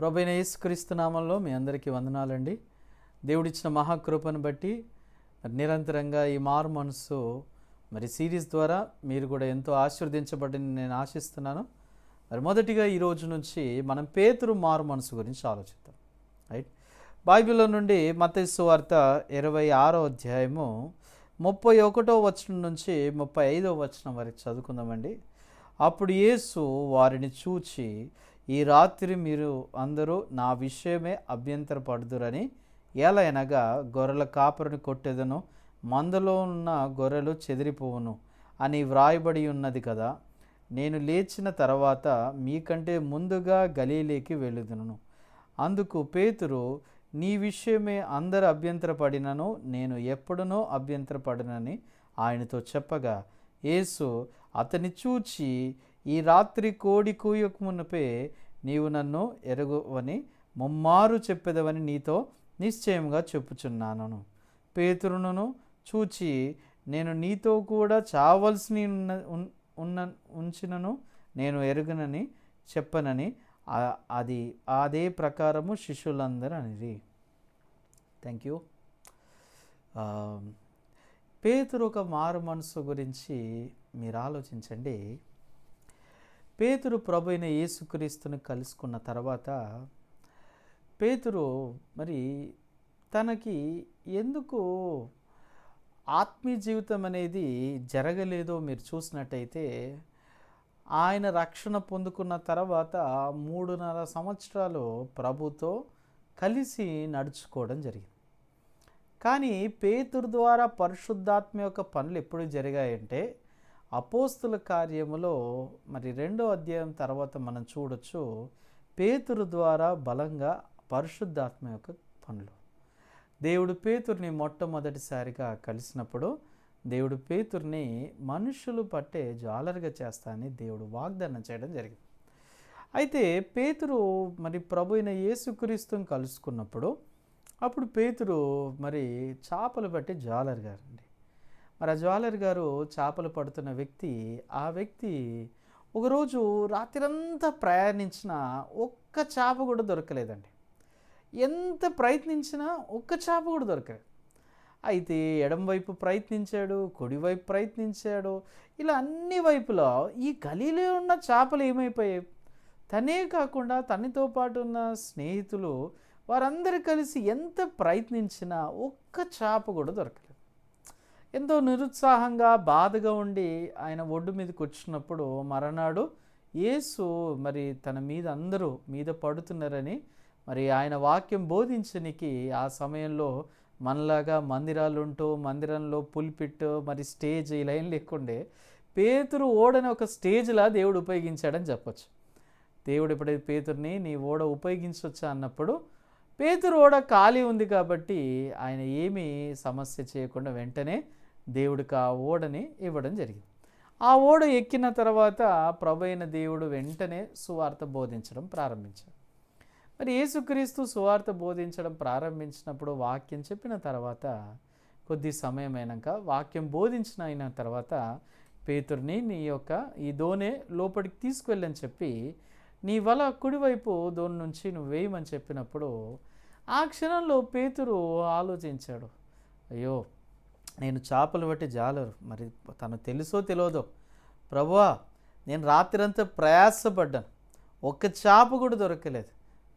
ప్రభైన యేసుక్రీస్తు నామంలో మీ అందరికీ వందనాలండి. దేవుడిచ్చిన మహాకృపను బట్టి నిరంతరంగా ఈ మారు మనసు మరి సిరీస్ ద్వారా మీరు కూడా ఎంతో ఆశీర్వదించబడిన నేను ఆశిస్తున్నాను. మరి మొదటిగా ఈ రోజు నుంచి మనం పేతురు మారు మనసు గురించి ఆలోచిద్దాం. రైట్? బైబిల్లో నుండి మతైసు వార్త ఇరవై ఆరో అధ్యాయము ముప్పై ఒకటో వచనం నుంచి ముప్పై ఐదో వచనం వరకు చదువుకుందామండి. అప్పుడు యేసు వారిని చూచి ఈ రాత్రి మీరు అందరూ నా విషయమే అభ్యంతరపడుదురని ఎలయనగా గొర్రెల కాపరిని కొట్టెదను మందలో ఉన్న గొర్రెలు చెదిరిపోవును అని వ్రాయబడి ఉన్నది కదా. నేను లేచిన తర్వాత మీకంటే ముందుగా గలీలేకి వెళ్ళుదును. అందుకు పేతురు నీ విషయమే అందరు అభ్యంతరపడినను నేను ఎప్పుడునో అభ్యంతరపడినని ఆయనతో చెప్పగా యేసు అతని చూచి ఈ రాత్రి కోడి కూయకమునపే నీవు నన్ను ఎరగవని ముమ్మారు చెప్పెదవని నీతో నిశ్చయంగా చెప్పుచున్నాను. పేతురును చూచి నేను నీతో కూడా చావలసి ఉన్న ఉన్న ఉంచినను నేను ఎరుగనని చెప్పనని అది అదే ప్రకారము శిష్యులందరూ అనేది థ్యాంక్ యూ పేతురు ఒక మారు మనసు గురించి మీరు ఆలోచించండి. పేతురు ప్రభు అయిన యేసుక్రీస్తుని కలుసుకున్న తర్వాత పేతురు మరి తనకి ఎందుకు ఆత్మీయ జీవితం అనేది జరగలేదో మీరు చూసినట్టయితే ఆయన రక్షణ పొందుకున్న తర్వాత మూడున్నర సంవత్సరాలు ప్రభుతో కలిసి నడుచుకోవడం జరిగింది. కానీ పేతురు ద్వారా పరిశుద్ధాత్మ యొక్క పనులు ఎప్పుడు జరిగాయంటే అపోస్తుల కార్యములో మరి రెండో అధ్యాయం తర్వాత మనం చూడొచ్చు పేతురు ద్వారా బలంగా పరిశుద్ధాత్మ యొక్క పనులు. దేవుడు పేతుర్ని మొట్టమొదటిసారిగా కలిసినప్పుడు దేవుడు పేతుర్ని మనుషులు పట్టే జాలరుగా చేస్తానని దేవుడు వాగ్దానం చేయడం జరిగింది. అయితే పేతురు మరి ప్రభు అయిన యేసుక్రీస్తుని కలుసుకున్నప్పుడు అప్పుడు పేతురు మరి చేపలు పట్టి జాలర్ మరి ఆ జ్వాలర్ గారు చేపలు పడుతున్న వ్యక్తి ఆ వ్యక్తి ఒకరోజు రాత్రంతా ప్రయాణించిన ఒక్క చేప కూడా దొరకలేదండి. ఎంత ప్రయత్నించినా ఒక్క చేప కూడా దొరకలేదు. అయితే ఎడం వైపు ప్రయత్నించాడు కుడివైపు ప్రయత్నించాడు ఇలా అన్ని వైపులా ఈ గలీలో ఉన్న చేపలు ఏమైపోయాయి? తనే కాకుండా తనతో పాటు ఉన్న స్నేహితులు వారందరూ కలిసి ఎంత ప్రయత్నించినా ఒక్క చేప కూడా దొరకలేదు. ఎంతో నిరుత్సాహంగా బాధగా ఉండి ఆయన ఒడ్డు మీదకి వచ్చినప్పుడు మరనాడు యేసు మరి తన మీద అందరూ మీద పడుతున్నారని మరి ఆయన వాక్యం బోధించనికి ఆ సమయంలో మనలాగా మందిరాలుంటూ మందిరంలో పుల్పిట్ మరి స్టేజ్ ఇలా ఏం లేకుండే పేతురు ఓడని ఒక స్టేజ్లా దేవుడు ఉపయోగించాడని చెప్పొచ్చు. దేవుడు ఎప్పుడైతే పేతుర్ని నీ ఓడ ఉపయోగించవచ్చా అన్నప్పుడు పేతురు ఓడ ఖాళీ ఉంది కాబట్టి ఆయన ఏమీ సమస్య చేయకుండా వెంటనే దేవుడికి ఆ ఓడని ఇవ్వడం జరిగింది. ఆ ఓడ ఎక్కిన తర్వాత ప్రభు అయిన దేవుడు వెంటనే సువార్త బోధించడం ప్రారంభించాడు. మరి యేసుక్రీస్తు సువార్త బోధించడం ప్రారంభించినప్పుడు వాక్యం చెప్పిన తర్వాత కొద్ది సమయం అయినాక వాక్యం బోధించిన అయిన తర్వాత పేతుర్ని నీ యొక్క ఈ దోణె లోపలికి తీసుకువెళ్ళని చెప్పి నీ వల కుడివైపు దోని నుంచి నువ్వు వేయమని చెప్పినప్పుడు ఆ క్షణంలో పేతురు ఆలోచించాడు. అయ్యో నేను చేపలు బట్టి జాలరు. మరి తను తెలుసో తెలియదో ప్రభువా నేను రాత్రంతా ప్రయాసపడ్డాను. ఒక్క చేప కూడా దొరకలేదు.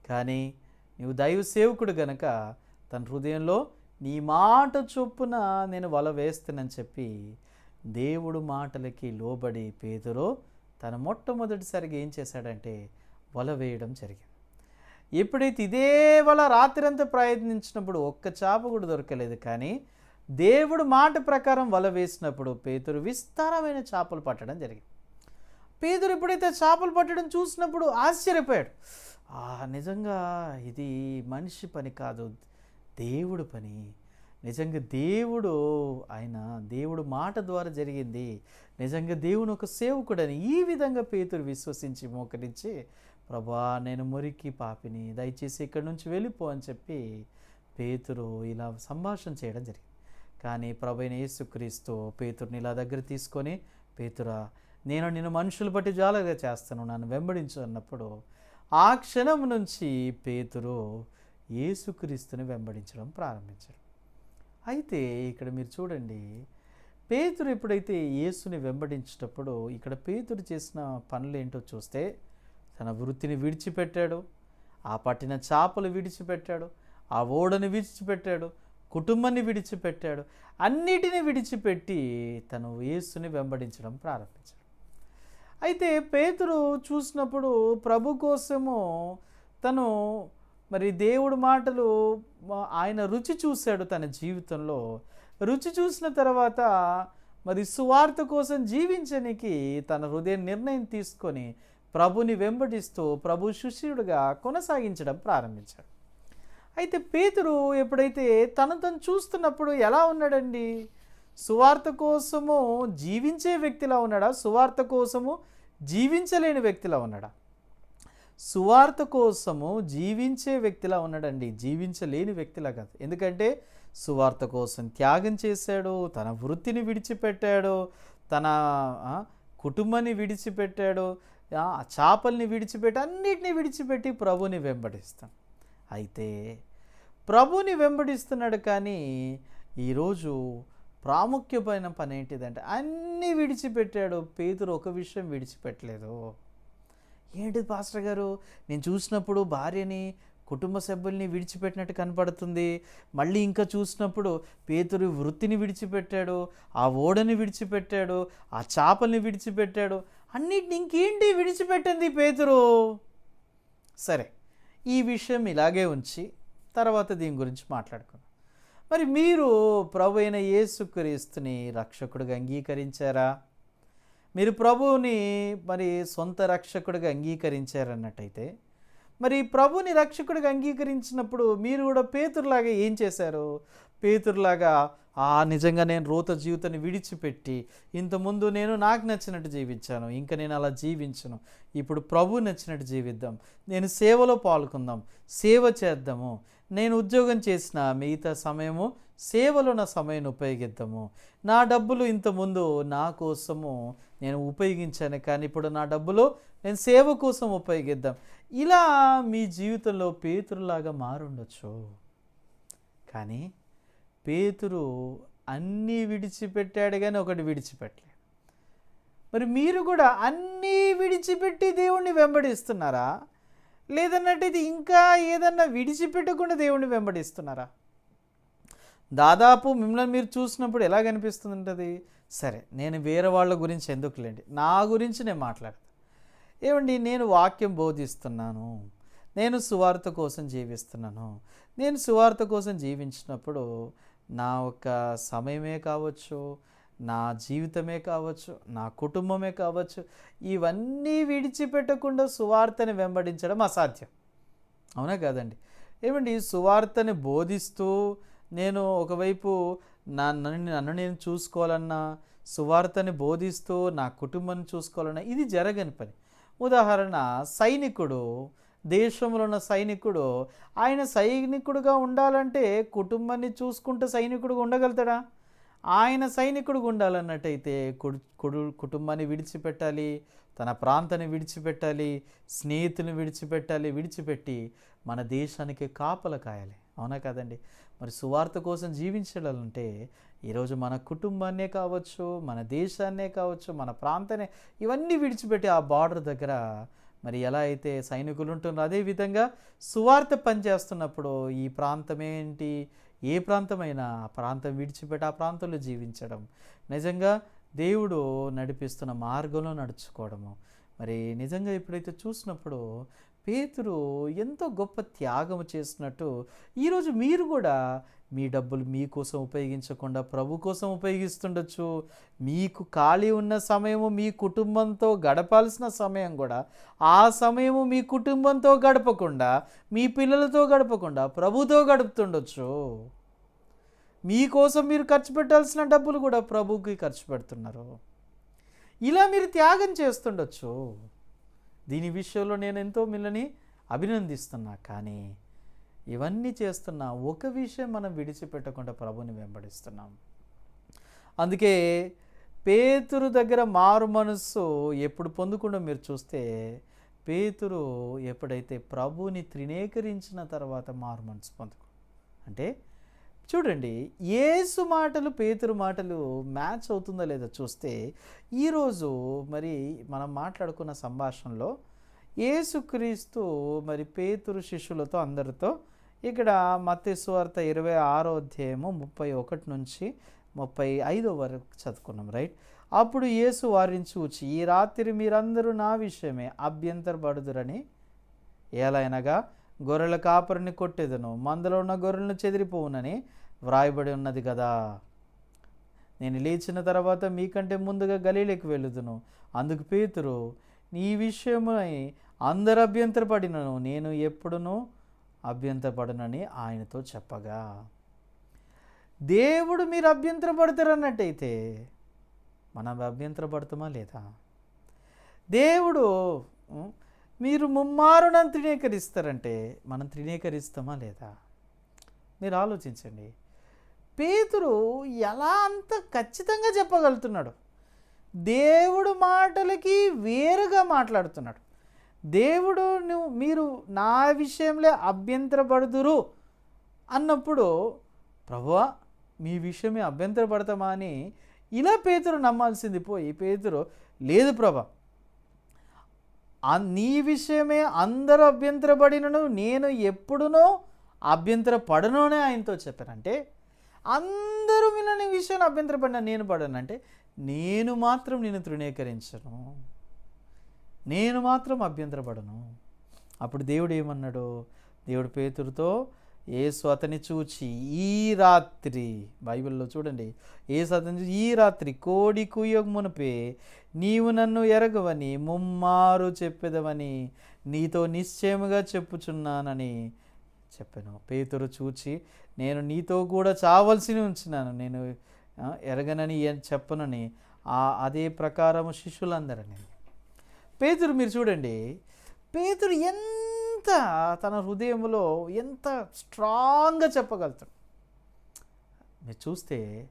కానీ నీవు దైవ సేవకుడు గనక తన హృదయంలో నీ మాట చొప్పున నేను వల వేస్తానని చెప్పి దేవుడు మాటలకి లోబడి పేదరో తన మొట్టమొదటిసారిగా ఏం చేశాడంటే వల వేయడం జరిగింది. ఎప్పుడైతే ఇదే వల రాత్రంతా ప్రయత్నించినప్పుడు ఒక్క చేప కూడా దొరకలేదు. కానీ దేవుడు మాట ప్రకారం వల వేసినప్పుడు పేతురు విస్తారమైన చేపలు పట్టడం జరిగింది. పేదరు ఎప్పుడైతే చేపలు పట్టడం చూసినప్పుడు ఆశ్చర్యపోయాడు. ఆ నిజంగా ఇది మనిషి పని కాదు దేవుడు పని. నిజంగా దేవుడు ఆయన దేవుడు మాట ద్వారా జరిగింది. నిజంగా దేవుని ఒక సేవకుడని ఈ విధంగా పేతురు విశ్వసించి మోకరించి ప్రభా నేను మురికి పాపిని దయచేసి ఇక్కడి నుంచి వెళ్ళిపో అని చెప్పి పేతురు ఇలా సంభాషణ చేయడం జరిగింది. కానీ ప్రభైన యేసుక్రీస్తు పేతుర్ని ఇలా దగ్గర తీసుకొని పేతురా నేను నిన్ను మనుషులు బట్టి జాలగా చేస్తాను. నన్ను వెంబడించు అన్నప్పుడు ఆ క్షణం నుంచి పేతురు యేసుక్రీస్తుని వెంబడించడం ప్రారంభించాడు అయితే ఇక్కడ మీరు చూడండి పేతురు ఎప్పుడైతే యేసుని వెంబడించేటప్పుడు ఇక్కడ పేతురు చేసిన పనులు ఏంటో చూస్తే తన వృత్తిని విడిచిపెట్టాడు ఆ పట్టిన చేపలు విడిచిపెట్టాడు ఆ ఓడని విడిచిపెట్టాడు కుటుంబాన్ని విడిచిపెట్టాడు. అన్నిటిని విడిచిపెట్టి తను యేసుని వెంబడించడం ప్రారంభించాడు. అయితే పేతురు చూసినప్పుడు ప్రభు కోసము తను మరి దేవుడి మాటలు ఆయన రుచి చూశాడు తన జీవితంలో. రుచి చూసిన తర్వాత మరి సువార్త కోసం జీవించడానికి తన హృదయ నిర్ణయం తీసుకొని ప్రభుని వెంబడిస్తూ ప్రభు శిష్యుడిగా కొనసాగించడం ప్రారంభించాడు. అయితే పేతురు ఎప్పుడైతే తను తను చూస్తున్నప్పుడు ఎలా ఉన్నాడండి? సువార్త కోసము జీవించే వ్యక్తిలా ఉన్నాడా? సువార్త కోసము జీవించలేని వ్యక్తిలా ఉన్నాడా? సువార్త కోసము జీవించే వ్యక్తిలా ఉన్నాడండి. జీవించలేని వ్యక్తిలా కాదు. ఎందుకంటే సువార్త కోసం త్యాగం చేశాడు తన వృత్తిని విడిచిపెట్టాడు తన కుటుంబాన్ని విడిచిపెట్టాడు చేపల్ని విడిచిపెట్టి అన్నిటిని విడిచిపెట్టి ప్రభుని వెంబడిస్తాడు. అయితే ప్రభుని వెంబడిస్తున్నాడు కానీ ఈరోజు ప్రాముఖ్యమైన పని ఏంటిదంటే అన్నీ విడిచిపెట్టాడు. పేతురు ఒక విషయం విడిచిపెట్టలేదు. ఏంటి పాస్టర్ గారు? నేను చూసినప్పుడు భార్యని కుటుంబ సభ్యుల్ని విడిచిపెట్టినట్టు కనపడుతుంది. మళ్ళీ ఇంకా చూసినప్పుడు పేతురు వృత్తిని విడిచిపెట్టాడు ఆ ఓడని విడిచిపెట్టాడు ఆ చేపల్ని విడిచిపెట్టాడు. అన్నిటిని ఇంకేంటి విడిచిపెట్టింది పేతురు? సరే ఈ విషయం ఇలాగే ఉంచి తర్వాత దీని గురించి మాట్లాడుకుందాం. మరి మీరు ప్రభు అయిన యేసుక్రీస్తుని రక్షకుడిగా అంగీకరించారా? మీరు ప్రభువుని మరి సొంత రక్షకుడిగా అంగీకరించారన్నట్టయితే మరి ప్రభుని రక్షకుడిగా అంగీకరించినప్పుడు మీరు కూడా పేతురులాగా ఏం చేశారు? పేతురులాగా ఆ నిజంగా నేను రోత జీవితాన్ని విడిచిపెట్టి ఇంతకుముందు నేను నాకు నచ్చినట్టు జీవించాను ఇంకా నేను అలా జీవించను. ఇప్పుడు ప్రభు నచ్చినట్టు జీవిద్దాం. నేను సేవలో పాల్గొందాం సేవ చేద్దాము. నేను ఉద్యోగం చేసిన మిగతా సమయము సేవలో నా సమయాన్ని ఉపయోగిద్దాము. నా డబ్బులు ఇంతకుముందు నా కోసము నేను ఉపయోగించాను కానీ ఇప్పుడు నా డబ్బులు నేను సేవ కోసం ఉపయోగిద్దాం. ఇలా మీ జీవితంలో పేతురులాగా మారుండొచ్చు. కానీ పేతురు అన్నీ విడిచిపెట్టాడు కానీ ఒకటి విడిచిపెట్టలేదు మరి మీరు కూడా అన్నీ విడిచిపెట్టి దేవుణ్ణి వెంబడిస్తున్నారా? లేదన్నట్టయితే ఇంకా ఏదన్నా విడిచిపెట్టకుండా దేవుణ్ణి వెంబడిస్తున్నారా? దాదాపు మిమ్మల్ని మీరు చూసినప్పుడు ఎలా కనిపిస్తుంటుంది సరే నేను వేరే వాళ్ళ గురించి ఎందుకులేండి? నా గురించి నేను మాట్లాడతాను ఏమండి నేను వాక్యం బోధిస్తున్నాను. నేను సువార్త కోసం జీవిస్తున్నాను. నేను సువార్త కోసం జీవించినప్పుడు నా ఒక సమయమే కావచ్చు నా జీవితమే కావచ్చు నా కుటుంబమే కావచ్చు ఇవన్నీ విడిచిపెట్టకుండా సువార్తని వెంబడించడం అసాధ్యం. అవునా కాదండి? ఏమండి? సువార్తని బోధిస్తూ నేను ఒకవైపు నా నన్ను నన్ను నేను చూసుకోవాలన్నా సువార్తని బోధిస్తూ నా కుటుంబాన్ని చూసుకోవాలన్నా ఇది జరగని పని. ఉదాహరణ సైనికుడు దేశంలో ఉన్న సైనికుడు ఆయన సైనికుడుగా ఉండాలంటే కుటుంబాన్ని చూసుకుంటూ సైనికుడుగా ఉండగలుగుతాడా? ఆయన సైనికుడుగా ఉండాలన్నట్టయితే కుడు కుడు కుటుంబాన్ని విడిచిపెట్టాలి తన ప్రాంతాన్ని విడిచిపెట్టాలి స్నేహితుని విడిచిపెట్టాలి విడిచిపెట్టి మన దేశానికి కాపల కాయాలి. అవునా కదండి? మరి సువార్త కోసం జీవించాలంటే ఈరోజు మన కుటుంబాన్నే కావచ్చు మన దేశాన్నే కావచ్చు మన ప్రాంతాన్ని ఇవన్నీ విడిచిపెట్టి ఆ బార్డర్ దగ్గర మరి ఎలా అయితే సైనికులు ఉంటున్నారో అదేవిధంగా సువార్త పనిచేస్తున్నప్పుడు ఈ ప్రాంతం ఏంటి? ఏ ప్రాంతమైనా ఆ ప్రాంతం విడిచిపెట్టి ఆ ప్రాంతంలో జీవించడం. నిజంగా దేవుడు నడిపిస్తున్న మార్గంలో నడుచుకోవడము. మరి నిజంగా ఎప్పుడైతే చూసినప్పుడు పేతురు ఎంతో గొప్ప త్యాగం చేసినట్టు ఈరోజు మీరు కూడా మీ డబ్బులు మీకోసం ఉపయోగించకుండా ప్రభు కోసం ఉపయోగిస్తుండొచ్చు. మీకు ఖాళీ ఉన్న సమయము మీ కుటుంబంతో గడపాల్సిన సమయం కూడా ఆ సమయము మీ కుటుంబంతో గడపకుండా మీ పిల్లలతో గడపకుండా ప్రభుతో గడుపుతుండొచ్చు. మీకోసం మీరు ఖర్చు పెట్టాల్సిన డబ్బులు కూడా ప్రభుకి ఖర్చు పెడుతున్నారు. ఇలా మీరు త్యాగం చేస్తుండొచ్చు. దీని విషయంలో నేను ఎంతో మిల్లని అభినందిస్తున్నా. కానీ ఇవన్నీ చేస్తున్నా ఒక విషయం మనం విడిచిపెట్టకుండా ప్రభుని వెంబడిస్తున్నాం. అందుకే పేతురు దగ్గర మారు మనస్సు ఎప్పుడు పొందుకుండా మీరు చూస్తే పేతురు ఎప్పుడైతే ప్రభుని త్రినేకరించిన తర్వాత మారు మనసు పొందుకు అంటే చూడండి ఏసు మాటలు పేతురు మాటలు మ్యాచ్ అవుతుందో లేదో చూస్తే ఈరోజు మరి మనం మాట్లాడుకున్న సంభాషణలో ఏసుక్రీస్తు మరి పేతురు శిష్యులతో అందరితో ఇక్కడ మత్స్వార్త ఇరవై ఆరో అధ్యాయము ముప్పై ఒకటి నుంచి ముప్పై ఐదో వరకు చదువుకున్నాం రైట్? అప్పుడు యేసు వారిని చూచి ఈ రాత్రి మీరందరూ నా విషయమే అభ్యంతరపడుదురని ఏలైనగా గొర్రెల కాపరిని కొట్టేదను. మందలో ఉన్న గొర్రెలను చెదిరిపోవునని వ్రాయబడి ఉన్నది కదా నేను లేచిన తర్వాత మీకంటే ముందుగా గలీలకు వెళ్ళుదును. అందుకు పేతురు ఈ విషయమై అందరు అభ్యంతరపడినను. నేను ఎప్పుడునూ అభ్యంతరపడనని ఆయనతో చెప్పగా. దేవుడు మీరు అభ్యంతరపడతారన్నట్టయితే మనం అభ్యంతరపడతామా లేదా? దేవుడు మీరు ముమ్మారుణం నన్ను మనం త్రినేకరిస్తామా లేదా? మీరు ఆలోచించండి. పేతురు ఎలా అంత ఖచ్చితంగా చెప్పగలుగుతున్నాడు? దేవుడు మాటలకి వేరుగా మాట్లాడుతున్నాడు. దేవుడు నువ్వు మీరు నా విషయంలో అభ్యంతరపడుదురు అన్నప్పుడు ప్రభువా మీ విషయమే అభ్యంతరపడతామా అని ఇలా పేతురు నమ్మాల్సింది పోయి పేతురు లేదు ప్రభా నీ విషయమే అందరూ అభ్యంతరపడినను నేను ఎప్పుడునో అభ్యంతరపడను అని ఆయనతో చెప్పానంటే అందరూ వినని విషయాన్ని అభ్యంతరపడిన నేను పడనంటే నేను మాత్రం నేను తృణీకరించను. నేను మాత్రం అభ్యంతరపడను. అప్పుడు దేవుడు ఏమన్నాడు? దేవుడు పేతురుతో ఏసు అతని చూచి ఈ రాత్రి బైబిల్లో చూడండి ఏసు అతని చూచి ఈ రాత్రి కోడి కుయ్యకు మునిపే నీవు నన్ను ఎరగవని ముమ్మారు చెప్పెదవని నీతో నిశ్చయముగా చెప్పుచున్నానని చెప్పాను. పేతురు చూచి నేను నీతో కూడా చావలసి ఉంచినాను. నేను ఎరగనని చెప్పనని ఆ అదే ప్రకారము శిష్యులందరని. పేతురు మీరు చూడండి పేతురు ఎంత తన హృదయంలో ఎంత స్ట్రాంగ్గా చెప్పగలుగుతాడు. మీరు చూస్తే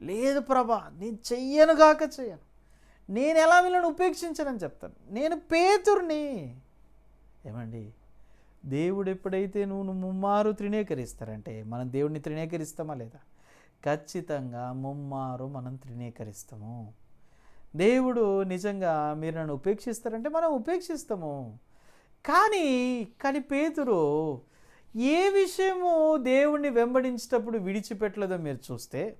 లేదు ప్రభా నేను చెయ్యనుగాక చెయ్యను. నేను ఎలా వీళ్ళని ఉపేక్షించనని చెప్తాను. నేను పేతుర్ని. ఏమండి? దేవుడు ఎప్పుడైతే నువ్వు ముమ్మారు త్రినేకరిస్తారంటే మనం దేవుడిని త్రినేకరిస్తామా లేదా? ఖచ్చితంగా ముమ్మారు మనం త్రినేకరిస్తాము. దేవుడు నిజంగా మీరు నన్ను ఉపేక్షిస్తారంటే మనం ఉపేక్షిస్తాము. కానీ కానీ పేతురు ఏ విషయము దేవుణ్ణి వెంబడించేటప్పుడు విడిచిపెట్టలేదో మీరు చూస్తే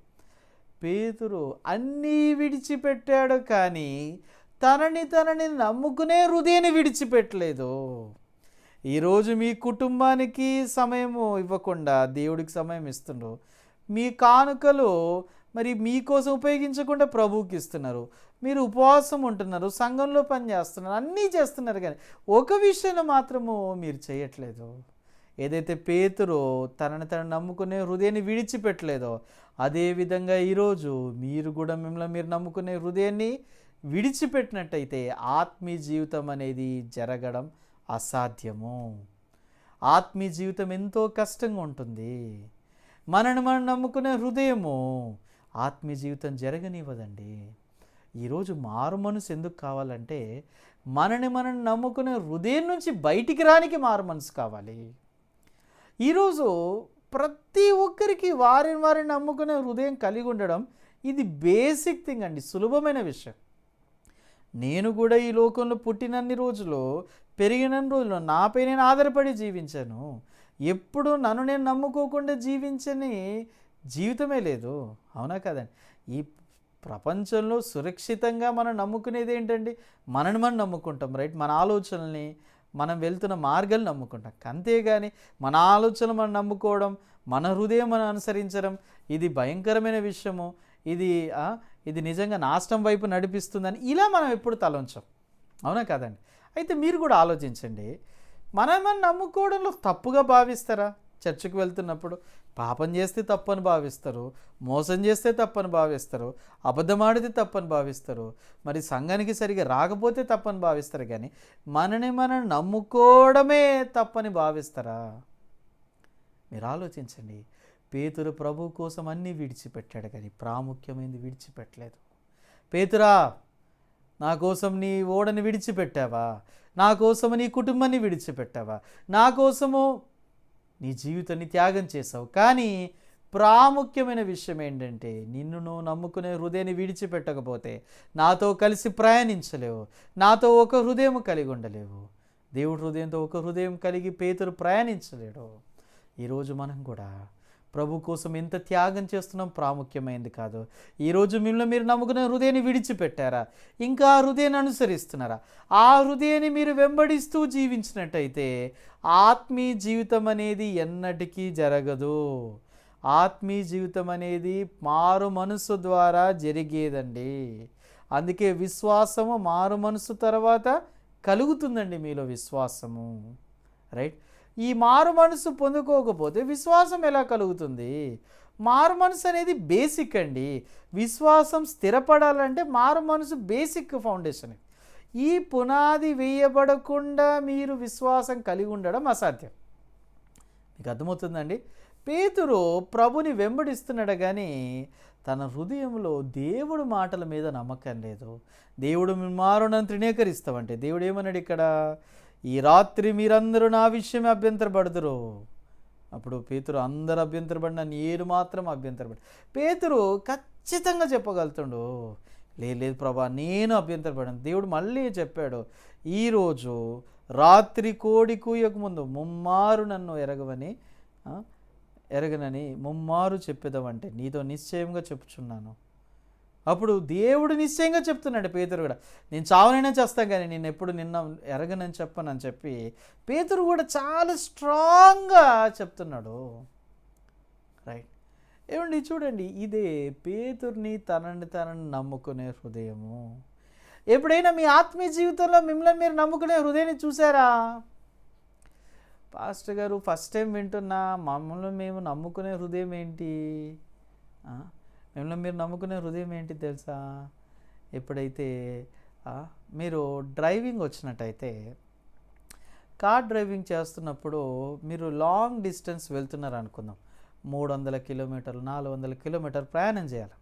పేతురు అన్నీ విడిచిపెట్టాడు కానీ తనని తనని నమ్ముకునే హృదయని విడిచిపెట్టలేదు. ఈరోజు మీ కుటుంబానికి సమయము ఇవ్వకుండా దేవుడికి సమయం ఇస్తుండ్రు. మీ కానుకలు మరి మీకోసం ఉపయోగించకుండా ప్రభువుకి ఇస్తున్నారు. మీరు ఉపవాసం ఉంటున్నారు సంఘంలో పని చేస్తున్నారు అన్నీ చేస్తున్నారు కానీ ఒక విషయంలో మాత్రము మీరు చేయట్లేదు. ఏదైతే పేతురో తనని తను నమ్ముకునే హృదయాన్ని విడిచిపెట్టలేదో అదేవిధంగా ఈరోజు మీరు కూడా మిమ్మల్ని మీరు నమ్ముకునే హృదయాన్ని విడిచిపెట్టినట్టయితే ఆత్మీయ జీవితం అనేది జరగడం అసాధ్యము. ఆత్మీయ జీవితం ఎంతో కష్టంగా ఉంటుంది. మనని మనం నమ్ముకునే హృదయము ఆత్మీయ జీవితం జరగనివ్వదండి. ఈరోజు మారు మనసు ఎందుకు కావాలంటే మనని మనం నమ్ముకునే హృదయం నుంచి బయటికి రానికి మారు మనసు కావాలి. ఈరోజు ప్రతి ఒక్కరికి వారిని వారిని నమ్ముకునే హృదయం కలిగి ఉండడం ఇది బేసిక్ థింగ్ అండి సులభమైన విషయం. నేను కూడా ఈ లోకంలో పుట్టినన్ని రోజులు పెరిగినన్ని రోజులు నాపై నేను ఆధారపడి జీవించాను. ఎప్పుడు నన్ను నేను నమ్ముకోకుండా జీవించని జీవితమే లేదు. అవునా కదండి? ఈ ప్రపంచంలో సురక్షితంగా మనం నమ్ముకునేది ఏంటండి? మనని మనం నమ్ముకుంటాం రైట్? మన ఆలోచనల్ని మనం వెళ్తున్న మార్గాలు నమ్ముకుంటాం. అంతేగాని మన ఆలోచనలు మనం నమ్ముకోవడం మన హృదయం మనం అనుసరించడం ఇది భయంకరమైన విషయము. ఇది ఇది నిజంగా నాశనం వైపు నడిపిస్తుందని ఇలా మనం ఎప్పుడు తలంచాం. అవునా కదండి? అయితే మీరు కూడా ఆలోచించండి. మనం మనం నమ్ముకోవడంలో తప్పుగా భావిస్తారా? చర్చికి వెళ్తున్నప్పుడు పాపం చేస్తే తప్పని భావిస్తారు మోసం చేస్తే తప్పని భావిస్తారు అబద్ధమాడితే తప్పని భావిస్తారు మరి సంఘానికి సరిగా రాకపోతే తప్పని భావిస్తారు కానీ మనని మనం నమ్ముకోవడమే తప్పని భావిస్తారా? మీరు ఆలోచించండి. పేతురు ప్రభు కోసం అన్నీ విడిచిపెట్టాడు కానీ ప్రాముఖ్యమైనది విడిచిపెట్టలేదు. పేతురా నా కోసం నీ ఓడని విడిచిపెట్టావా? నా కోసము నీ కుటుంబాన్ని విడిచిపెట్టావా? నా కోసము నీ జీవితాన్ని త్యాగం చేసావు కానీ ప్రాముఖ్యమైన విషయం ఏంటంటే నిన్ను నువ్వు నమ్ముకునే హృదయాన్ని విడిచిపెట్టకపోతే నాతో కలిసి ప్రయాణించలేవు. నాతో ఒక హృదయం కలిగి ఉండలేవు. దేవుడి హృదయంతో ఒక హృదయం కలిగి పేతురు ప్రయాణించలేడు. ఈరోజు మనం కూడా ప్రభు కోసం ఎంత త్యాగం చేస్తున్నాం ప్రాముఖ్యమైనది కాదు. ఈరోజు మిమ్మల్ని మీరు నమ్ముకునే హృదయాన్ని విడిచిపెట్టారా? ఇంకా ఆ హృదయాన్ని అనుసరిస్తున్నారా? ఆ హృదయాన్ని మీరు వెంబడిస్తూ జీవించినట్టయితే ఆత్మీయ జీవితం అనేది ఎన్నటికీ జరగదు. ఆత్మీయ జీవితం అనేది మారు మనసు ద్వారా జరిగేదండి. అందుకే విశ్వాసము మారు మనసు తర్వాత కలుగుతుందండి మీలో విశ్వాసము. రైట్? ఈ మారు మనసు పొందుకోకపోతే విశ్వాసం ఎలా కలుగుతుంది? మారు మనసు అనేది బేసిక్ అండి. విశ్వాసం స్థిరపడాలంటే మారు మనసు బేసిక్ ఫౌండేషన్. ఈ పునాది వేయబడకుండా మీరు విశ్వాసం కలిగి ఉండడం అసాధ్యం. మీకు అర్థమవుతుందండి? పేతురు ప్రభుని వెంబడిస్తున్నాడు కానీ తన హృదయంలో దేవుడు మాటల మీద నమ్మకం లేదు. దేవుడు మారుణం తృణీకరిస్తామంటే దేవుడు ఏమన్నాడు ఇక్కడ? ఈ రాత్రి మీరందరూ నా విషయమే అభ్యంతరపడుతురు. అప్పుడు పేతురు అందరు అభ్యంతరపడిన నేను మాత్రం అభ్యంతరపడి పేతురు ఖచ్చితంగా చెప్పగలుగుతుండు. లేదు లేదు ప్రభా నేను అభ్యంతరపడాను. దేవుడు మళ్ళీ చెప్పాడు ఈరోజు రాత్రి కోడి కూయక ముందు ముమ్మారు నన్ను ఎరగవని ఎరగనని ముమ్మారు చెప్పేదవంటే నీతో నిశ్చయంగా చెప్పుచున్నాను. అప్పుడు దేవుడు నిశ్చయంగా చెప్తున్నాడు పేతురు కూడా నేను చావనైనా చేస్తాను కానీ నేను ఎప్పుడు నిన్న ఎరగనని చెప్పనని చెప్పి పేతురు కూడా చాలా స్ట్రాంగ్గా చెప్తున్నాడు. రైట్. ఏమండి చూడండి ఇదే పేతుర్ని తనని తనని నమ్ముకునే హృదయము. ఎప్పుడైనా మీ ఆత్మీయ జీవితంలో మిమ్మల్ని మీరు నమ్ముకునే హృదయాన్ని చూసారా? పాస్టర్ గారు ఫస్ట్ టైం వింటున్నా మమ్మల్ని మేము నమ్ముకునే హృదయం ఏంటి? మిమ్మల్ని మీరు నమ్ముకునే హృదయం ఏంటి తెలుసా? ఎప్పుడైతే మీరు డ్రైవింగ్ వచ్చినట్టయితే కార్ డ్రైవింగ్ చేస్తున్నప్పుడు మీరు లాంగ్ డిస్టెన్స్ వెళ్తున్నారు అనుకుందాం మూడు వందల కిలోమీటర్లు నాలుగు వందల కిలోమీటర్ ప్రయాణం చేయాలి.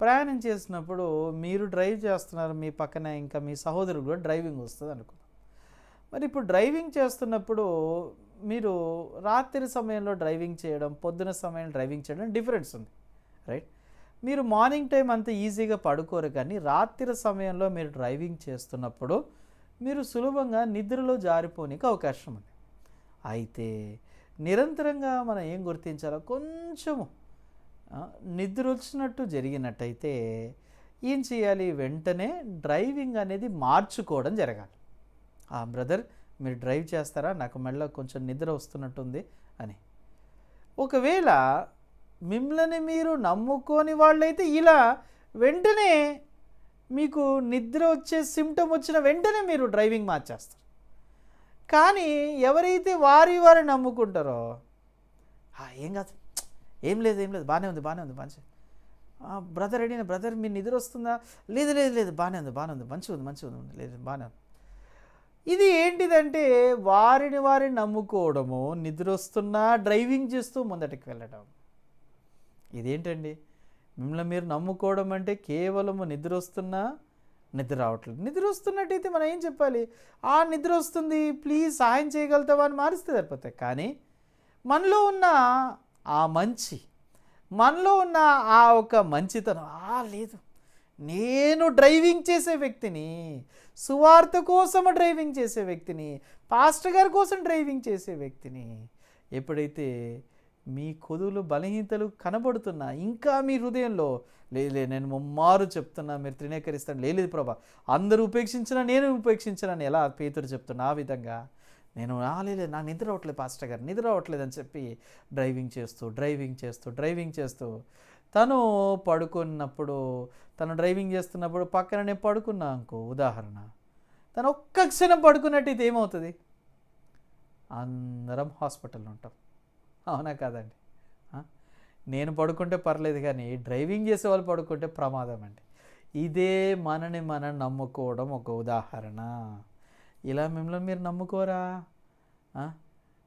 ప్రయాణం చేసినప్పుడు మీరు డ్రైవ్ చేస్తున్నారు మీ పక్కన ఇంకా మీ సహోదరుడు కూడా డ్రైవింగ్ వస్తుంది అనుకుందాం మరి ఇప్పుడు డ్రైవింగ్ చేస్తున్నప్పుడు మీరు రాత్రి సమయంలో డ్రైవింగ్ చేయడం పొద్దున సమయం డ్రైవింగ్ చేయడం డిఫరెన్స్ ఉంది రైట్? మీరు మార్నింగ్ టైం అంత ఈజీగా పడుకోరు కానీ రాత్రి సమయంలో మీరు డ్రైవింగ్ చేస్తున్నప్పుడు మీరు సులభంగా నిద్రలో జారిపోనికి అవకాశం ఉంది. అయితే నిరంతరంగా మనం ఏం గుర్తించాలో కొంచెము నిద్ర వచ్చినట్టు జరిగినట్టయితే ఏం చేయాలి? వెంటనే డ్రైవింగ్ అనేది మార్చుకోవడం జరగాలి. ఆ బ్రదర్ మీరు డ్రైవ్ చేస్తారా? నాకు మెడలో కొంచెం నిద్ర వస్తున్నట్టుంది అని. ఒకవేళ మిమ్మల్ని మీరు నమ్ముకోని వాళ్ళైతే ఇలా వెంటనే మీకు నిద్ర వచ్చే సిమ్టమ్ వచ్చిన వెంటనే మీరు డ్రైవింగ్ మార్చేస్తారు. కానీ ఎవరైతే వారి వారి నమ్ముకుంటారో ఏం కాదు. ఏం లేదు ఏం లేదు. బాగానే ఉంది బాగానే ఉంది మంచి. బ్రదర్ అడిగిన బ్రదర్ మీ నిద్ర వస్తుందా? లేదు లేదు లేదు. బాగానే ఉంది బాగానే ఉంది. మంచిగా ఉంది మంచిగా ఉంది. లేదు బాగానే ఉంది. ఇది ఏంటిదంటే వారిని వారిని నమ్ముకోవడము నిద్ర వస్తున్నా డ్రైవింగ్ చేస్తూ ముందటికి వెళ్ళడం ఇదేంటండి? మిమ్మల్ని మీరు నమ్ముకోవడం అంటే కేవలము నిద్ర వస్తున్నా నిద్ర రావట్లేదు. నిద్ర వస్తున్నట్టయితే మనం ఏం చెప్పాలి? ఆ నిద్ర వస్తుంది ప్లీజ్ సాయం చేయగలుగుతావా? అని మారిస్తే సరిపోతాయి. కానీ మనలో ఉన్న ఆ మంచి మనలో ఉన్న ఆ ఒక మంచితనం ఆ లేదు. నేను డ్రైవింగ్ చేసే వ్యక్తిని సువార్త కోసం డ్రైవింగ్ చేసే వ్యక్తిని పాస్టర్ గారి కోసం డ్రైవింగ్ చేసే వ్యక్తిని ఎప్పుడైతే మీ కొదువులు బలహీనతలు కనబడుతున్నా ఇంకా మీ హృదయంలో లేదు నేను ముమ్మారు చెప్తున్నా మీరు తృణీకరిస్తాను లేదు ప్రభా అందరూ ఉపేక్షించినా నేను ఉపేక్షించినాను ఎలా పేతురు చెప్తున్నా ఆ విధంగా నేను రాలేదు నా నిద్ర అవ్వట్లేదు పాస్టర్ గారు నిద్ర అవ్వట్లేదు అని చెప్పి డ్రైవింగ్ చేస్తూ డ్రైవింగ్ చేస్తూ డ్రైవింగ్ చేస్తూ తను పడుకున్నప్పుడు తను డ్రైవింగ్ చేస్తున్నప్పుడు పక్కన నేను పడుకున్నా అనుకో ఉదాహరణ తను ఒక్క క్షణం పడుకున్నట్టయితే ఏమవుతుంది? అందరం హాస్పిటల్లో ఉంటాం. అవునా కాదండి. నేను పడుకుంటే పర్లేదు కానీ డ్రైవింగ్ చేసే వాళ్ళు పడుకుంటే ప్రమాదం అండి. ఇదే మనని మనం నమ్ముకోవడం ఒక ఉదాహరణ. ఇలా మిమ్మల్ని మీరు నమ్ముకోరా?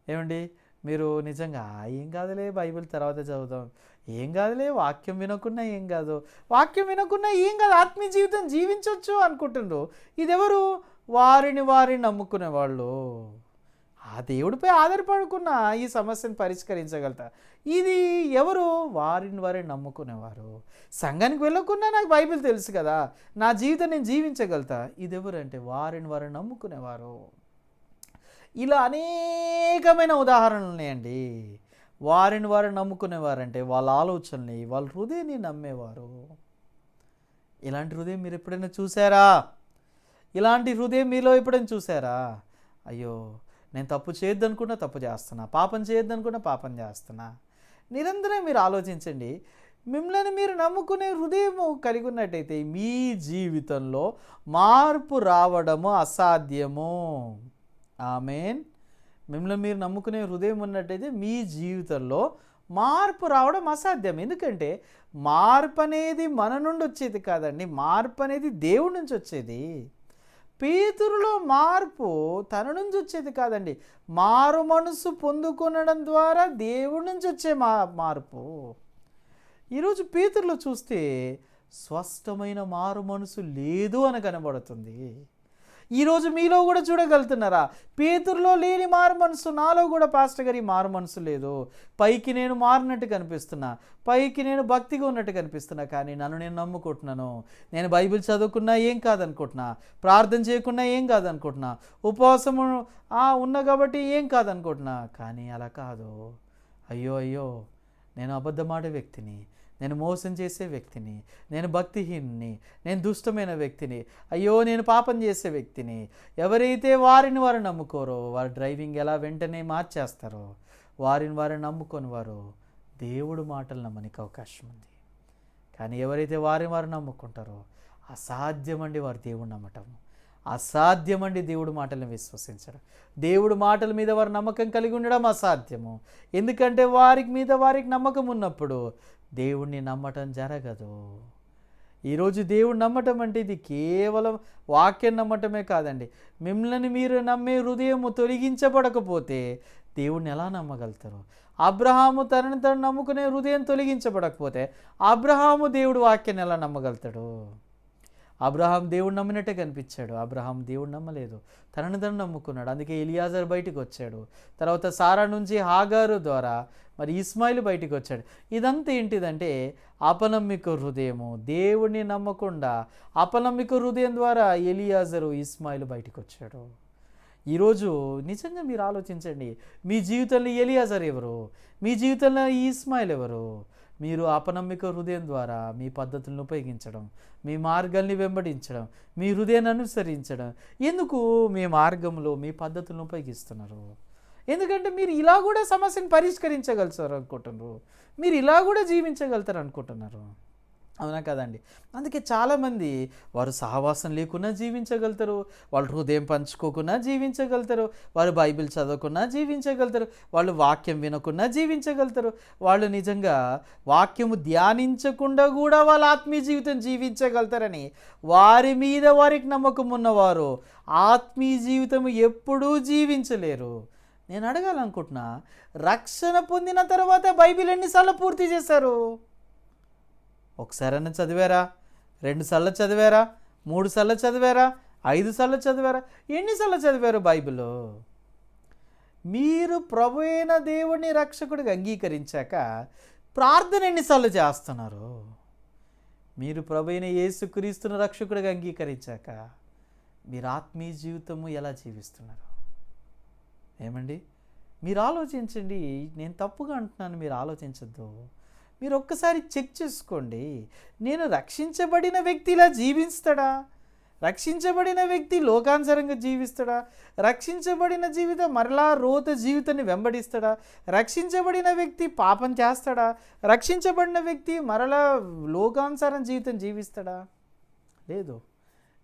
ఏమండి? మీరు నిజంగా ఏం కాదులే బైబిల్ తర్వాత చదువుతాం. ఏం కాదులే వాక్యం వినకున్నా ఏం కాదు. వాక్యం వినకున్నా ఏం కాదు ఆత్మీయ జీవితం జీవించవచ్చు అనుకుంటుండ్రు. ఇదెవరు? వారిని వారిని నమ్ముకునే వాళ్ళు ఆ దేవుడిపై ఆధారపడుకున్న ఈ సమస్యను పరిష్కరించగలుగుతా. ఇది ఎవరు? వారిని వారే నమ్ముకునేవారు. సంఘానికి వెళ్ళకుండా నాకు బైబిల్ తెలుసు కదా. నా జీవితం నేను జీవించగలుగుతా. ఇది ఎవరంటే వారిని వారిని నమ్ముకునేవారు. ఇలా అనేకమైన ఉదాహరణలు ఉన్నాయండి. వారిని వారు నమ్ముకునేవారంటే వాళ్ళ ఆలోచనని వాళ్ళ హృదయాన్ని నమ్మేవారు. ఇలాంటి హృదయం మీరు ఎప్పుడైనా చూసారా? ఇలాంటి హృదయం మీలో ఎప్పుడైనా చూసారా? అయ్యో నేను తప్పు చేయొద్దనుకున్నా తప్పు చేస్తున్నా. పాపం చేయొద్దనుకున్నా పాపం చేస్తున్నా. నిరంతరం మీరు ఆలోచించండి. మిమ్మల్ని మీరు నమ్ముకునే హృదయం కలిగి ఉన్నట్టయితే మీ జీవితంలో మార్పు రావడము అసాధ్యము. ఆమెన్. మిమ్మల్ని మీరు నమ్ముకునే హృదయం ఉన్నట్టయితే మీ జీవితంలో మార్పు రావడం అసాధ్యం. ఎందుకంటే మార్పు అనేది మన నుండి వచ్చేది కాదండి. మార్పు అనేది దేవుడి నుంచి వచ్చేది. పేతురులో మార్పు తన నుంచి వచ్చేది కాదండి. మారు మనసు పొందుకొనడం ద్వారా దేవుడి నుంచి వచ్చే మా మార్పు. ఈరోజు పేతురులో చూస్తే స్పష్టమైన మారు మనసు లేదు అని కనబడుతుంది. ఈరోజు మీలో కూడా చూడగలుగుతున్నారా? పేతుర్లో లేని మారు మనసు నాలో కూడా పాస్టర్ గారి మారు మనసు లేదు. పైకి నేను మారినట్టు కనిపిస్తున్నా. పైకి నేను భక్తిగా ఉన్నట్టు కనిపిస్తున్నా కానీ నన్ను నేను నమ్ముకుంటున్నాను. నేను బైబిల్ చదువుకున్నా ఏం కాదనుకుంటున్నా. ప్రార్థన చేయకున్నా ఏం కాదనుకుంటున్నా. ఉపవాసము ఉన్నా కాబట్టి ఏం కాదనుకుంటున్నా. కానీ అలా కాదు. అయ్యో అయ్యో నేను అబద్ధమాడే వ్యక్తిని. నేను మోసం చేసే వ్యక్తిని నేను భక్తిహీనుని నేను దుష్టమైన వ్యక్తిని అయ్యో నేను పాపం చేసే వ్యక్తిని ఎవరైతే వారిని వారు నమ్ముకోరో వారు డ్రైవింగ్ ఎలా వెంటనే మార్చేస్తారో వారిని వారు నమ్ముకొని వారు దేవుడు మాటలు నమ్మనికి అవకాశం ఉంది. కానీ ఎవరైతే వారిని వారు నమ్ముకుంటారో అసాధ్యమండి వారు దేవుడు నమ్మటం అసాధ్యమండి దేవుడు మాటలను విశ్వసించడం. దేవుడు మాటల మీద వారు నమ్మకం కలిగి ఉండడం అసాధ్యము. ఎందుకంటే వారికి మీద వారికి నమ్మకం ఉన్నప్పుడు దేవుణ్ణి నమ్మటం జరగదు. ఈరోజు దేవుడు నమ్మటం అంటే ఇది కేవలం వాక్యం నమ్మటమే కాదండి. మిమ్మల్ని మీరు నమ్మే హృదయము తొలగించబడకపోతే దేవుణ్ణి ఎలా నమ్మగలుగుతారు? అబ్రహాము తనని తను నమ్ముకునే హృదయం తొలగించబడకపోతే అబ్రహాము దేవుడు వాక్యాన్ని ఎలా నమ్మగలుగుతాడు? అబ్రహాం దేవుడు నమ్మినట్టే కనిపించాడు. అబ్రహాం దేవుడు నమ్మలేదు. తనని తను నమ్ముకున్నాడు. అందుకే ఎలియాజర్ బయటికి వచ్చాడు. తర్వాత సారా నుంచి హాగారు ద్వారా మరి ఇస్మాయిల్ బయటికి వచ్చాడు. ఇదంతా ఏంటిదంటే అపనమ్మిక హృదయము. దేవుడిని నమ్మకుండా అపనమ్మిక హృదయం ద్వారా ఎలియాజరు ఇస్మాయిల్ బయటికి వచ్చాడు ఈరోజు నిజంగా మీరు ఆలోచించండి. మీ జీవితంలో ఎలియాజర్ ఎవరు? మీ జీవితంలో ఈ ఇస్మాయిల్ ఎవరు? మీరు అపనమ్మిక హృదయం ద్వారా మీ పద్ధతులను ఉపయోగించడం మీ మార్గాల్ని వెంబడించడం మీ హృదయాన్ని అనుసరించడం. ఎందుకు మీ మార్గంలో మీ పద్ధతులను ఉపయోగిస్తున్నారు? ఎందుకంటే మీరు ఇలా కూడా సమస్యను పరిష్కరించగలుగుతారు అనుకుంటున్నారు మీరు ఇలా కూడా జీవించగలుగుతారు అనుకుంటున్నారు అవునా కదండి? అందుకే చాలామంది వారు సహవాసం లేకున్నా జీవించగలుగుతారు వాళ్ళు హృదయం పంచుకోకున్నా జీవించగలుగుతారు వారు బైబిల్ చదవకున్నా జీవించగలుగుతారు వాళ్ళు వాక్యం వినకున్నా జీవించగలుగుతారు. వాళ్ళు నిజంగా వాక్యము ధ్యానించకుండా కూడా వాళ్ళ ఆత్మీయ జీవితం జీవించగలుగుతారని వారి మీద వారికి నమ్మకం ఉన్నవారు ఆత్మీయ జీవితం ఎప్పుడూ జీవించలేరు. నేను అడగాలనుకుంటున్నా రక్షణ పొందిన తర్వాత బైబిల్ ఎన్నిసార్లు పూర్తి చేశారు? ఒకసారైనా చదివారా? రెండు సార్లు చదివారా? మూడు సార్లు చదివారా? ఐదు సార్లు చదివారా? ఎన్నిసార్లు చదివారు బైబిల్ మీరు ప్రభు అయిన దేవుడిని రక్షకుడిగా అంగీకరించాక ప్రార్థన ఎన్నిసార్లు చేస్తున్నారు? మీరు ప్రభు అయిన యేసుక్రీస్తును రక్షకుడిగా అంగీకరించాక మీరు ఆత్మీయ జీవితము ఎలా జీవిస్తున్నారు? ఏమండి? మీరు ఆలోచించండి. నేను తప్పుగా అంటున్నాను మీరు ఆలోచించద్దు. మీరు ఒక్కసారి చెక్ చేసుకోండి. నేను రక్షించబడిన వ్యక్తి ఇలా జీవిస్తాడా? రక్షించబడిన వ్యక్తి లోకానుసరంగా జీవిస్తాడా? రక్షించబడిన జీవితం మరలా రోత జీవితాన్ని వెంబడిస్తాడా? రక్షించబడిన వ్యక్తి పాపం చేస్తాడా? రక్షించబడిన వ్యక్తి మరలా లోకానుసారం జీవితం జీవిస్తాడా? లేదు.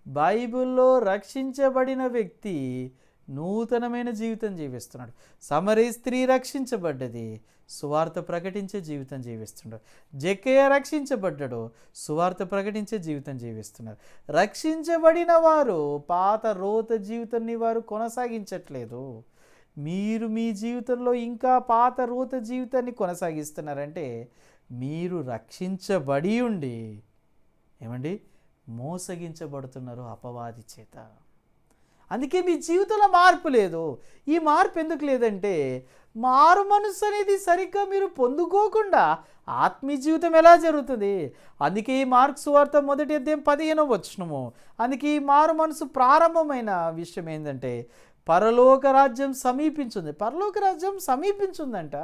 బైబిల్లో రక్షించబడిన వ్యక్తి నూతనమైన జీవితం జీవిస్తున్నాడు. సమరీ స్త్రీ రక్షించబడ్డది. సువార్త ప్రకటించే జీవితం జీవిస్తున్నాడు. జక్కయ్య రక్షించబడ్డాడు. సువార్త ప్రకటించే జీవితం జీవిస్తున్నారు రక్షించబడిన వారు పాత రోత జీవితాన్ని వారు కొనసాగించట్లేదు. మీరు మీ జీవితంలో ఇంకా పాత రోత జీవితాన్ని కొనసాగిస్తున్నారంటే మీరు రక్షించబడి ఉండి ఏమండి? మోసగించబడుతున్నారు అపవాది చేత. అందుకే మీ జీవితంలో మార్పు లేదు. ఈ మార్పు ఎందుకు లేదంటే మారు మనసు అనేది సరిగ్గా మీరు పొందుకోకుండా ఆత్మీయ జీవితం ఎలా జరుగుతుంది? అందుకే ఈ మార్క్స్ వార్త మొదటి అధ్యాయం పదిహేనో వచ్చినము అందుకే ఈ మారు మనసు ప్రారంభమైన విషయం ఏంటంటే పరలోక రాజ్యం సమీపించింది. పరలోక రాజ్యం సమీపించిందంట.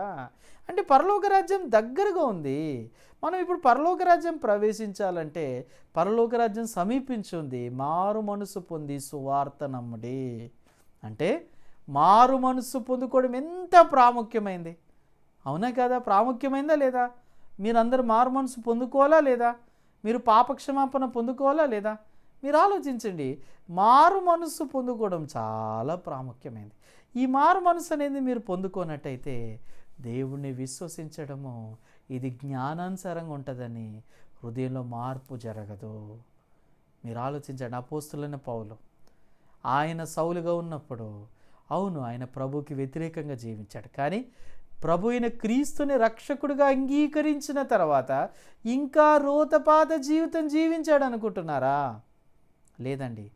అంటే పరలోక రాజ్యం దగ్గరగా ఉంది. మనం ఇప్పుడు పరలోక రాజ్యం ప్రవేశించాలంటే పరలోక రాజ్యం సమీపించింది. మారు మనసు పొంది సువార్త నమ్ముడి. అంటే మారు మనసు పొందుకోవడం ఎంత ప్రాముఖ్యమైంది? అవునా కదా? ప్రాముఖ్యమైందా లేదా? మీరందరూ మారు మనసు పొందుకోవాలా లేదా? మీరు పాపక్షమాపణ పొందుకోవాలా లేదా? మీరు ఆలోచించండి. మారు మనసు పొందుకోవడం చాలా ప్రాముఖ్యమైనది ఈ మారు మనసు అనేది మీరు పొందుకోనట్టయితే దేవుణ్ణి విశ్వసించడము ఇది జ్ఞానానుసారంగా ఉంటుందని హృదయంలో మార్పు జరగదు. మీరు ఆలోచించండి అపోస్తులైన పౌలు ఆయన సౌలుగా ఉన్నప్పుడు అవును ఆయన ప్రభుకి వ్యతిరేకంగా జీవించాడు. కానీ ప్రభు అయిన క్రీస్తుని రక్షకుడిగా అంగీకరించిన తర్వాత ఇంకా రోతపాత జీవితం జీవించాడు అనుకుంటున్నారా? లేదండి.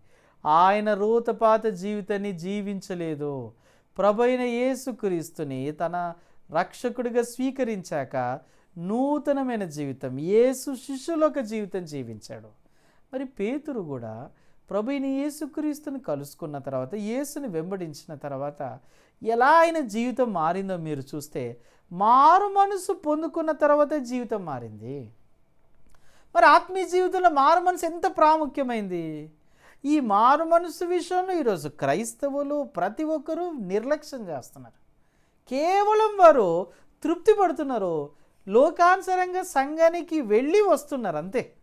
ఆయన రోతపాత జీవితాన్ని జీవించలేదు. ప్రభు అయిన యేసుక్రీస్తుని తన రక్షకుడిగా స్వీకరించాక నూతనమైన జీవితం. యేసు శిష్యులొక జీవితం జీవించాడు. మరి పేతురు కూడా ప్రభుని యేసుక్రీస్తుని కలుసుకున్న తర్వాత యేసుని వెంబడించిన తర్వాత ఎలా ఆయన జీవితం మారిందో మీరు చూస్తే మారు మనసు పొందుకున్న తర్వాత జీవితం మారింది. మరి ఆత్మీయ జీవితంలో మారు మనసు ఎంత ప్రాముఖ్యమైంది? ఈ మారు మనసు విషయంలో ఈరోజు క్రైస్తవులు ప్రతి ఒక్కరూ నిర్లక్ష్యం చేస్తున్నారు. కేవలం వారు తృప్తి పడుతున్నారు లోకానుసరంగా సంఘానికి వెళ్ళి వస్తున్నారు అంతే.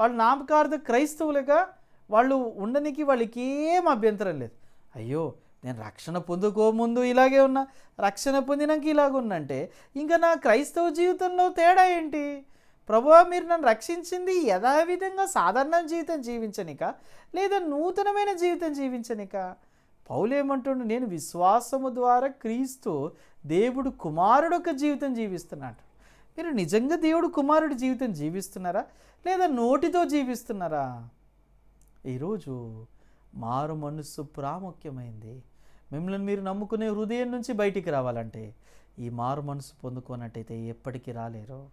వాళ్ళు నామకార్థ క్రైస్తవులుగా వాళ్ళు ఉండనికి వాళ్ళకి ఏం అభ్యంతరం లేదు. అయ్యో నేను రక్షణ పొందుకోముందు ఇలాగే ఉన్నా రక్షణ పొందినాక ఇలాగున్నంటే ఇంకా నా క్రైస్తవ జీవితంలో తేడా ఏంటి? ప్రభు మీరు నన్ను రక్షించింది యథావిధంగా సాధారణ జీవితం జీవించనిక లేదా నూతనమైన జీవితం జీవించనిక? పౌలేమంటుండు నేను విశ్వాసము ద్వారా క్రీస్తు దేవుడు కుమారుడు ఒక జీవితం జీవిస్తున్నాడు మీరు నిజంగా దేవుడు కుమారుడు జీవితం జీవిస్తున్నారా? లేదా నోటితో జీవిస్తున్నారా? ఈరోజు మారు మనస్సు ప్రాముఖ్యమైంది. మిమ్మల్ని మీరు నమ్ముకునే హృదయం నుంచి బయటికి రావాలంటే ఈ మారు మనసు పొందుకోనట్టయితే ఎప్పటికీ రాలేరు.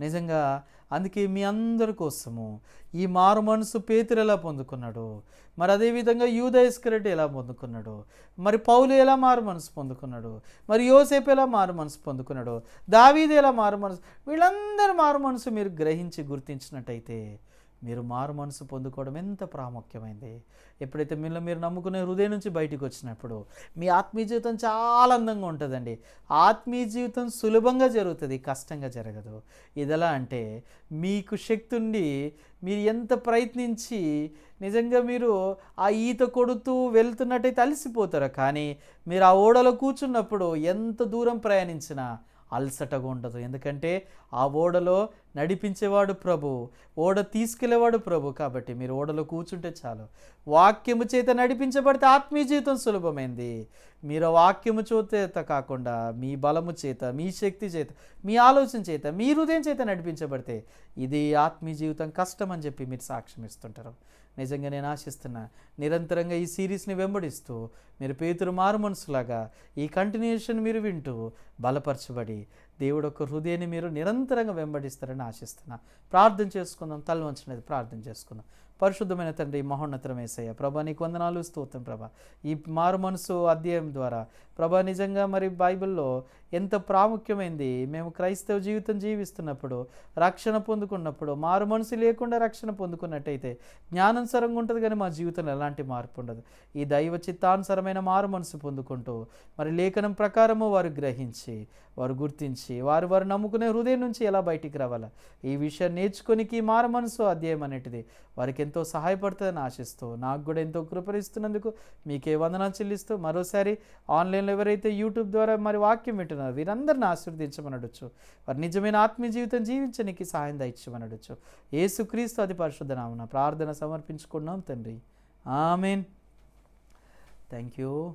నిజంగా అందుకే మీ అందరి కోసము ఈ మారు మనసు పేతురు ఎలా పొందుకున్నాడు? మరి అదేవిధంగా యూదయస్కరెట్ ఎలా పొందుకున్నాడు? మరి పౌలు ఎలా మారు మనసు పొందుకున్నాడు? మరి యోసేపు ఎలా మారు మనసు పొందుకున్నాడు? దావీది ఎలా మారు మనసు? వీళ్ళందరూ మారు మనసు మీరు గ్రహించి గుర్తించినట్టయితే మీరు మారు మనసు పొందుకోవడం ఎంత ప్రాముఖ్యమైంది. ఎప్పుడైతే మీరు మీరు నమ్ముకునే హృదయం నుంచి బయటికి వచ్చినప్పుడు మీ ఆత్మీయ జీవితం చాలా అందంగా ఉంటుందండి. ఆత్మీయ జీవితం సులభంగా జరుగుతుంది కష్టంగా జరగదు. ఇదెలా అంటే మీకు శక్తి ఉండి మీరు ఎంత ప్రయత్నించి నిజంగా మీరు ఆ ఈత కొడుతూ వెళ్తున్నట్టయితే అలసిపోతారు. కానీ మీరు ఆ ఓడలో కూర్చున్నప్పుడు ఎంత దూరం ప్రయాణించినా అలసటగా ఉండదు. ఎందుకంటే ఆ ఓడలో నడిపించేవాడు ప్రభు ఓడ తీసుకెళ్ళేవాడు ప్రభు. కాబట్టి మీరు ఓడలో కూర్చుంటే చాలు. వాక్యము చేత నడిపించబడితే ఆత్మీయ జీవితం సులభమైంది. మీరు ఆ వాక్యము చేత కాకుండా మీ బలము చేత మీ శక్తి చేత మీ ఆలోచన చేత మీ హృదయం చేత నడిపించబడితే ఇది ఆత్మీయ జీవితం కష్టం అని చెప్పి మీరు సాక్ష్యం ఇస్తుంటారు నిజంగా నేను ఆశిస్తున్నా. నిరంతరంగా ఈ సిరీస్ని వెంబడిస్తూ మీరు పేతురు మారు మనసులాగా ఈ కంటిన్యూషన్ మీరు వింటూ బలపరచబడి దేవుడు ఒక హృదయాన్ని మీరు నిరంతరంగా వెంబడిస్తారని ఆశిస్తున్నా. ప్రార్థన చేసుకుందాం. తల వంచినది ప్రార్థన చేసుకుందాం. పరిశుద్ధమైన తండ్రి మహోన్నతరమేసయ్య ప్రభా నీకు వందనాలు స్తోత్రం ప్రభా. ఈ మారు మనసు అధ్యాయం ద్వారా ప్రభా నిజంగా మరి బైబిల్లో ఎంత ప్రాముఖ్యమైంది? మేము క్రైస్తవ జీవితం జీవిస్తున్నప్పుడు రక్షణ పొందుకున్నప్పుడు మారు మనసు లేకుండా రక్షణ పొందుకున్నట్టయితే జ్ఞానానుసరంగా ఉంటుంది కానీ మా జీవితంలో ఎలాంటి మార్పు ఉండదు. ఈ దైవ చిత్తానుసరమైన మారు మనసు పొందుకుంటూ మరి లేఖనం ప్రకారము వారు గ్రహించి వారు గుర్తించి వారు వారు నమ్ముకునే హృదయం నుంచి ఎలా బయటికి రావాలా? ఈ విషయం నేర్చుకొనికి మారు మనసు అధ్యాయం అనేటిది వారికి ఎంతో సహాయపడుతుందని ఆశిస్తూ నాకు కూడా ఎంతో కృపరిస్తున్నందుకు మీకే వందనాలు చెల్లిస్తూ మరోసారి ఆన్లైన్లో ఎవరైతే యూట్యూబ్ ద్వారా మరి వాక్యం వింటున్నారు వీరందరిని ఆశీర్వదించమనడొచ్చు వారి నిజమైన ఆత్మీయ జీవితం జీవించడానికి సహాయం దయచమని ఏసుక్రీస్తు అది పరిశుద్ధ నామన ప్రార్థన సమర్పించుకున్నాం తండ్రి. ఆమెన్. Thank you